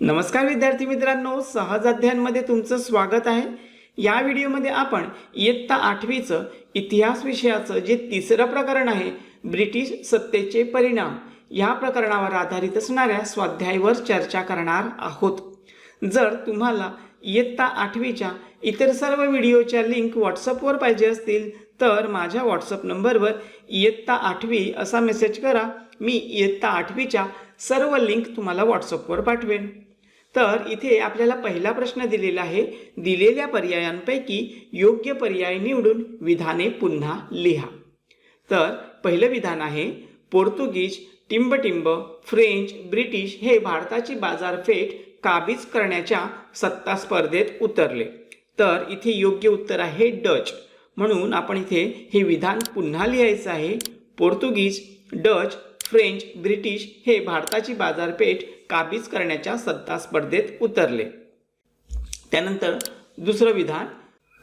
नमस्कार विद्यार्थी मित्रांनो सहज अध्ययनमध्ये तुमचं स्वागत आहे. या व्हिडिओमध्ये आपण इयत्ता आठवीचं इतिहास विषयाचं जे तिसरं प्रकरण आहे ब्रिटिश सत्तेचे परिणाम या प्रकरणावर आधारित असणाऱ्या स्वाध्यायावर चर्चा करणार आहोत. जर तुम्हाला इयत्ता आठवीच्या इतर सर्व व्हिडिओच्या लिंक व्हॉट्सअपवर पाहिजे असतील तर माझ्या व्हॉट्सअप नंबरवर इयत्ता आठवी असा मेसेज करा. मी इयत्ता आठवीच्या सर्व लिंक तुम्हाला व्हॉट्सअपवर पाठवेन. तर इथे आपल्याला पहिला प्रश्न दिलेला आहे. दिलेल्या पर्यायांपैकी योग्य पर्याय निवडून विधाने पुन्हा लिहा. तर पहिलं विधान आहे पोर्तुगीज टिंबटिंब फ्रेंच ब्रिटिश हे भारताची बाजारपेठ काबीज करण्याच्या सत्ता स्पर्धेत उतरले. तर इथे योग्य उत्तर आहे डच. म्हणून आपण इथे हे विधान पुन्हा लिहायचं आहे. पोर्तुगीज डच फ्रेंच ब्रिटिश हे भारताची बाजारपेठ काबीज करण्याच्या सत्ता स्पर्धेत उतरले. त्यानंतर दुसरं विधान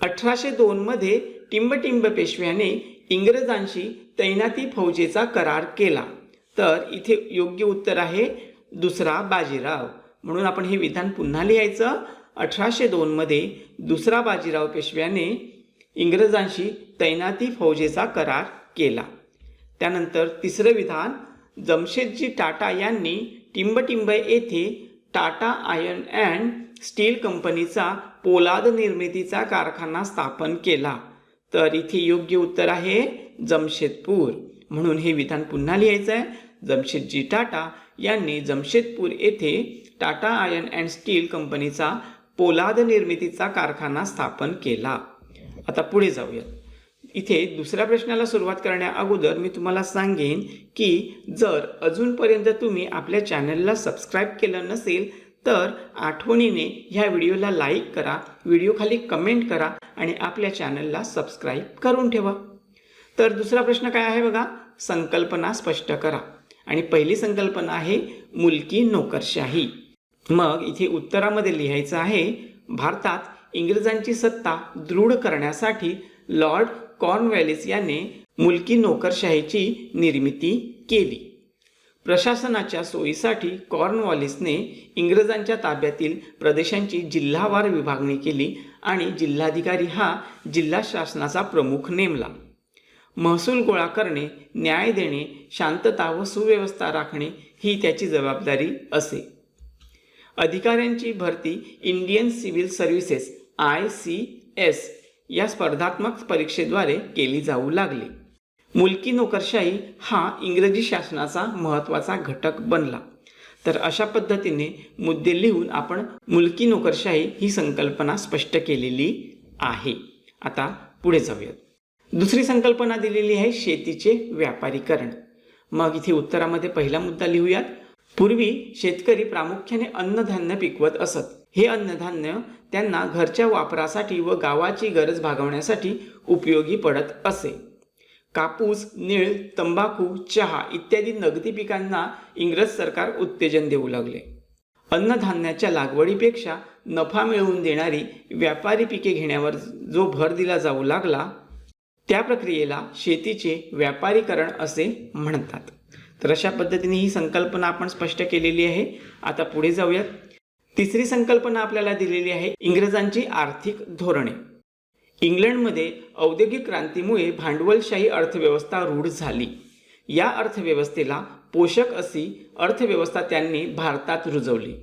अठराशे दोनमध्ये टिंबटिंब पेशव्याने इंग्रजांशी तैनाती फौजेचा करार केला. तर इथे योग्य उत्तर आहे दुसरा बाजीराव. म्हणून आपण हे विधान पुन्हा लिहायचं. अठराशे दोनमध्ये दुसरा बाजीराव पेशव्याने इंग्रजांशी तैनाती फौजेचा करार केला. त्यानंतर तिसरं विधान जमशेदजी टाटा यांनी टिंबटिंब येथे टाटा आयर्न अँड स्टील कंपनीचा पोलाद निर्मितीचा कारखाना स्थापन केला. तर इथे योग्य उत्तर आहे जमशेदपूर. म्हणून हे विधान पुन्हा लिहायचं आहे जमशेदजी टाटा यांनी जमशेदपूर येथे टाटा आयर्न अँड स्टील कंपनीचा पोलाद निर्मितीचा कारखाना स्थापन केला. आता पुढे जाऊयात. इथे दुसऱ्या प्रश्नाला सुरुवात करण्या अगोदर मी तुम्हाला सांगेन की जर अजूनपर्यंत तुम्ही आपल्या चॅनलला सबस्क्राईब केलं नसेल तर आठवणीने ह्या व्हिडिओला लाईक करा व्हिडिओखाली कमेंट करा आणि आपल्या चॅनलला सबस्क्राईब करून ठेवा. तर दुसरा प्रश्न काय आहे बघा? संकल्पना स्पष्ट करा. आणि पहिली संकल्पना आहे मुलकी नोकरशाही. मग इथे उत्तरामध्ये लिहायचं आहे भारतात इंग्रजांची सत्ता दृढ करण्यासाठी लॉर्ड कॉर्नवॅलिस याने मुलकी नोकरशाहीची निर्मिती केली. प्रशासनाच्या सोयीसाठी कॉर्नवॉलिसने इंग्रजांच्या ताब्यातील प्रदेशांची जिल्हावार विभागणी केली आणि जिल्हाधिकारी हा जिल्हा शासनाचा प्रमुख नेमला. महसूल गोळा करणे न्याय देणे शांतता व सुव्यवस्था राखणे ही त्याची जबाबदारी असे. अधिकाऱ्यांची भरती Indian civil services I C S या स्पर्धात्मक परीक्षेद्वारे केली जाऊ लागली. मुलकी नोकरशाही हा इंग्रजी शासनाचा महत्त्वाचा घटक बनला. तर अशा पद्धतीने मुद्दे लिहून आपण मुलकी नोकरशाही ही संकल्पना स्पष्ट केलेली आहे. आता पुढे जाऊयात. दुसरी संकल्पना दिलेली आहे शेतीचे व्यापारीकरण. मग इथे उत्तरामध्ये पहिला मुद्दा लिहूयात. पूर्वी शेतकरी प्रामुख्याने अन्नधान्य पिकवत असत. हे अन्नधान्य त्यांना घरच्या वापरासाठी व गावाची गरज भागवण्यासाठी उपयोगी पडत असे. कापूस निळ तंबाखू चहा इत्यादी नगदी पिकांना इंग्रज सरकार उत्तेजन देऊ लागले. अन्नधान्याच्या लागवडीपेक्षा नफा मिळवून देणारी व्यापारी पिके घेण्यावर जो भर दिला जाऊ लागला त्या प्रक्रियेला शेतीचे व्यापारीकरण असे म्हणतात. तर अशा पद्धतीने ही संकल्पना आपण स्पष्ट केलेली आहे. आता पुढे जाऊयात. तिसरी संकल्पना आपल्याला दिलेली आहे इंग्रजांची आर्थिक धोरणे. इंग्लंडमध्ये औद्योगिक क्रांतीमुळे भांडवलशाही अर्थव्यवस्था रूढ झाली. या अर्थव्यवस्थेला पोषक अशी अर्थव्यवस्था त्यांनी भारतात रुजवली.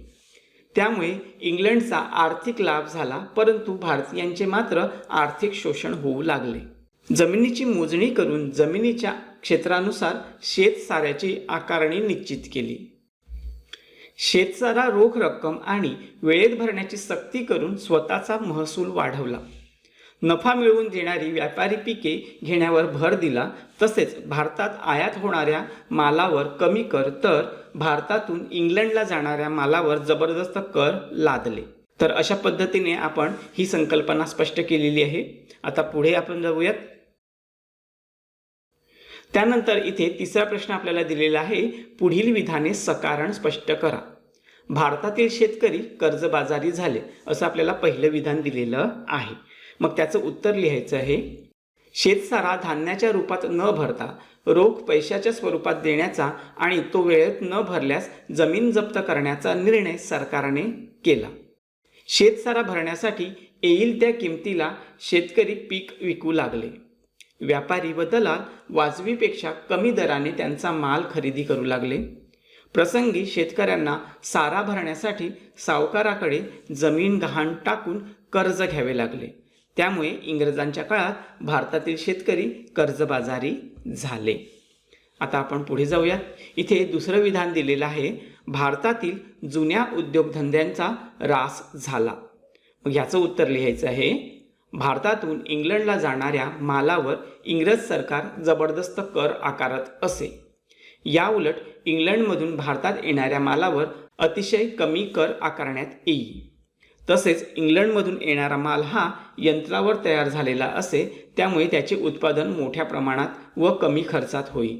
त्यामुळे इंग्लंडचा आर्थिक लाभ झाला परंतु भारतीयांचे मात्र आर्थिक शोषण होऊ लागले. जमिनीची मोजणी करून जमिनीच्या क्षेत्रानुसार शेतसाऱ्याची आकारणी निश्चित केली. शेतसारा रोख रक्कम आणि वेळेत भरण्याची सक्ती करून स्वतःचा महसूल वाढवला. नफा मिळवून देणारी व्यापारी पिके घेण्यावर भर दिला. तसेच भारतात आयात होणाऱ्या मालावर कमी कर तर भारतातून इंग्लंडला जाणाऱ्या मालावर जबरदस्त कर लादले. तर अशा पद्धतीने आपण ही संकल्पना स्पष्ट केलेली आहे. आता पुढे आपण जाऊयात. त्यानंतर इथे तिसरा प्रश्न आपल्याला दिलेला आहे पुढील विधाने सकारण स्पष्ट करा. भारतातील शेतकरी कर्जबाजारी झाले असं आपल्याला पहिलं विधान दिलेलं आहे. मग त्याचं उत्तर लिहायचं आहे. शेतसारा धान्याच्या रूपात न भरता रोख पैशाच्या स्वरूपात देण्याचा आणि तो वेळेत न भरल्यास जमीन जप्त करण्याचा निर्णय सरकारने केला. शेतसारा भरण्यासाठी येईल त्या किमतीला शेतकरी पीक विकू लागले. व्यापारी व दलाल वाजवीपेक्षा कमी दराने त्यांचा माल खरेदी करू लागले. प्रसंगी शेतकऱ्यांना सारा भरण्यासाठी सावकाराकडे जमीन गहाण टाकून कर्ज घ्यावे लागले. त्यामुळे इंग्रजांच्या काळात भारतातील शेतकरी कर्जबाजारी झाले. आता आपण पुढे जाऊयात इथे दुसरं विधान दिलेलं आहे. भारतातील जुन्या उद्योगधंद्यांचा रास झाला. मग ह्याचं उत्तर लिहायचं आहे. भारतातून इंग्लंडला जाणाऱ्या मालावर इंग्रज सरकार जबरदस्त कर आकारत असे. याउलट इंग्लंडमधून भारतात येणाऱ्या मालावर अतिशय कमी कर आकारण्यात येई तसेच इंग्लंडमधून येणारा माल हा यंत्रावर तयार झालेला असे त्यामुळे त्याचे उत्पादन मोठ्या प्रमाणात व कमी खर्चात होई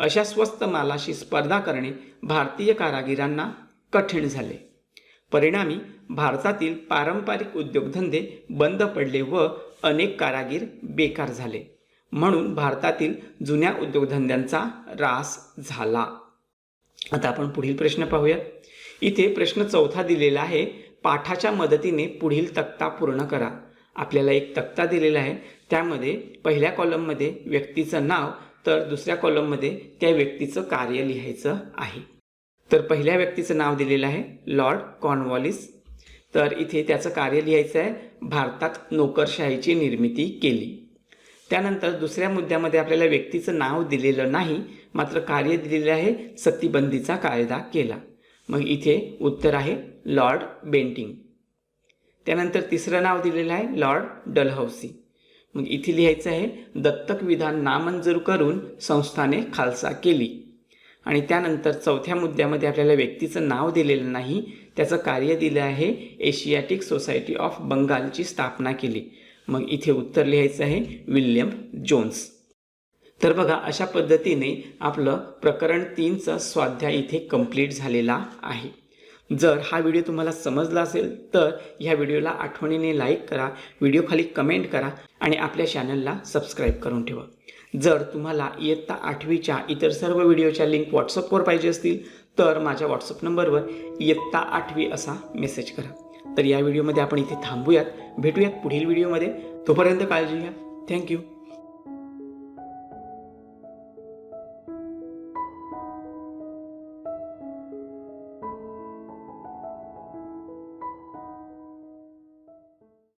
अशा स्वस्त मालाशी स्पर्धा करणे भारतीय कारागिरांना कठीण झाले. परिणामी भारतातील पारंपरिक उद्योगधंदे बंद पडले व अनेक कारागीर बेकार झाले. म्हणून भारतातील जुन्या उद्योगधंद्यांचा रास झाला. आता आपण पुढील प्रश्न पाहूया. इथे प्रश्न चौथा दिलेला आहे. पाठाच्या मदतीने पुढील तक्ता पूर्ण करा. आपल्याला एक तक्ता दिलेला आहे. त्यामध्ये पहिल्या कॉलममध्ये व्यक्तीचं नाव तर दुसऱ्या कॉलममध्ये त्या व्यक्तीचं कार्य लिहायचं आहे. तर पहिल्या व्यक्तीचं नाव दिलेलं आहे लॉर्ड कॉर्नवॉलिस. तर इथे त्याचं कार्य लिहायचं आहे भारतात नोकरशाहीची निर्मिती केली. त्यानंतर दुसऱ्या मुद्द्यामध्ये आपल्याला व्यक्तीचं नाव दिलेलं नाही मात्र कार्य दिलेलं आहे सतीबंदीचा कायदा केला. मग इथे उत्तर आहे लॉर्ड बेंटिंग. त्यानंतर तिसरं नाव दिलेलं आहे लॉर्ड डलहौसी. मग इथे लिहायचं आहे दत्तक विधान नामंजूर करून संस्थाने खालसा केली. आणि त्यानंतर चौथ्या मुद्द्यामध्ये आपल्याला व्यक्तीचं नाव दिलेलं नाही त्याचं कार्य दिलं आहे एशियाटिक सोसायटी ऑफ बंगालची स्थापना केली. मग इथे उत्तर लिहायचं आहे विल्यम जोन्स. तर बघा अशा पद्धतीने आपलं प्रकरण तीनचं स्वाध्याय इथे कंप्लीट झालेला आहे. जर हा व्हिडिओ तुम्हाला समजला असेल तर ह्या व्हिडिओला आठवणीने लाईक करा व्हिडिओ खाली कमेंट करा आणि आपल्या चॅनलला सबस्क्राईब करून ठेवा. जर तुम्हाला इयत्ता आठवीच्या इतर सर्व व्हिडिओच्या लिंक व्हॉट्सअपवर पाहिजे असतील तर माझ्या व्हॉट्सअप नंबरवर इयत्ता आठवी असा मेसेज करा. तर या व्हिडिओमध्ये आपण इथे थांबूयात भेटूयात पुढील व्हिडिओमध्ये. तोपर्यंत काळजी घ्या. थँक्यू.